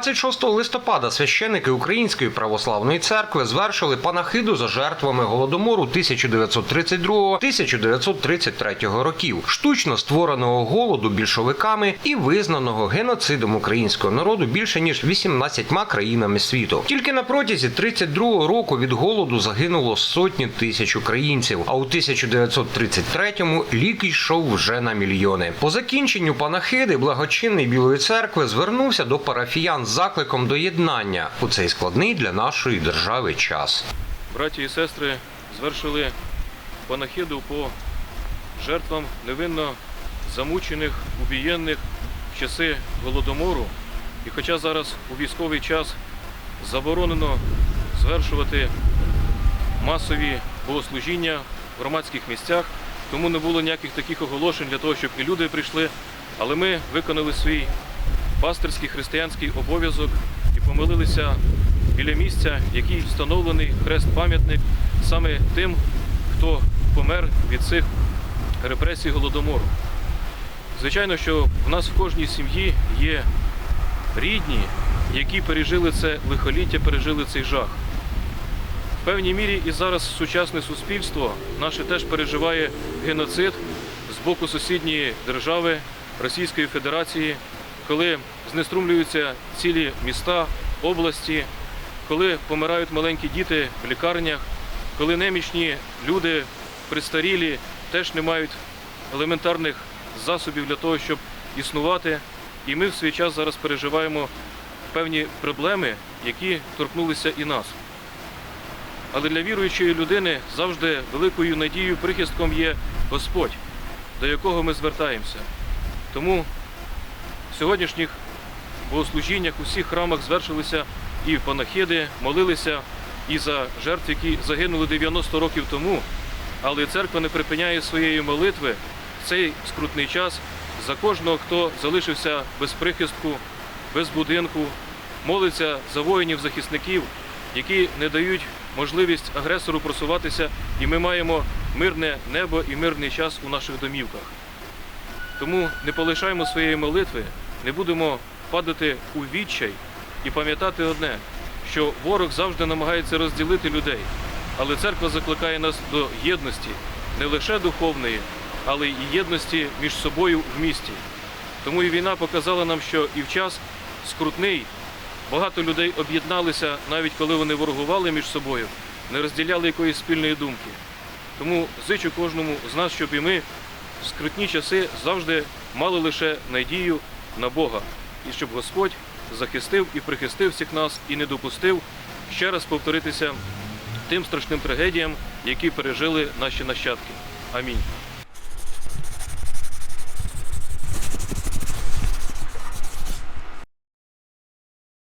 26 листопада священники Української православної церкви звершили панахиду за жертвами голодомору 1932-1933 років, штучно створеного голоду більшовиками і визнаного геноцидом українського народу більше ніж 18 країнами світу. Тільки на протязі 32 року від голоду загинуло сотні тисяч українців. А у 1933-му лік йшов вже на мільйони. По закінченню панахиди благочинний Білої церкви звернувся до парафіян закликом до єднання у цей складний для нашої держави час. Браті і сестри звершили панахиду по жертвам невинно замучених, убієнних в часи голодомору. І хоча зараз у військовий час заборонено звершувати масові богослужіння в громадських місцях, тому не було ніяких таких оголошень для того, щоб і люди прийшли. Але ми виконали свій пастирський християнський обов'язок і помилилися біля місця, який встановлений хрест-пам'ятник саме тим, хто помер від цих репресій голодомору. Звичайно, що в нас в кожній сім'ї є рідні, які пережили це лихоліття, пережили цей жах. В певній мірі і зараз сучасне суспільство наше теж переживає геноцид з боку сусідньої держави Російської Федерації, коли знеструмлюються цілі міста, області, коли помирають маленькі діти в лікарнях, коли немічні люди пристарілі теж не мають елементарних засобів для того, щоб існувати. І ми в свій час зараз переживаємо певні проблеми, які торкнулися і нас. Але для віруючої людини завжди великою надією прихистком є Господь, до якого ми звертаємося. Тому сьогоднішніх богослужіннях у всіх храмах звершилися і панахиди, молилися і за жертв, які загинули 90 років тому. Але церква не припиняє своєї молитви в цей скрутний час за кожного, хто залишився без прихистку, без будинку, молиться за воїнів-захисників, які не дають можливість агресору просуватися, і ми маємо мирне небо і мирний час у наших домівках. Тому не полишаємо своєї молитви, не будемо падати у відчай і пам'ятати одне, що ворог завжди намагається розділити людей, але церква закликає нас до єдності, не лише духовної, але й єдності між собою в місті. Тому і війна показала нам, що і в час скрутний багато людей об'єдналися, навіть коли вони ворогували між собою, не розділяли якоїсь спільної думки. Тому зичу кожному з нас, щоб і ми в скрутні часи завжди мали лише надію на Бога, і щоб Господь захистив і прихистив всіх нас і не допустив ще раз повторитися тим страшним трагедіям, які пережили наші нащадки. Амінь.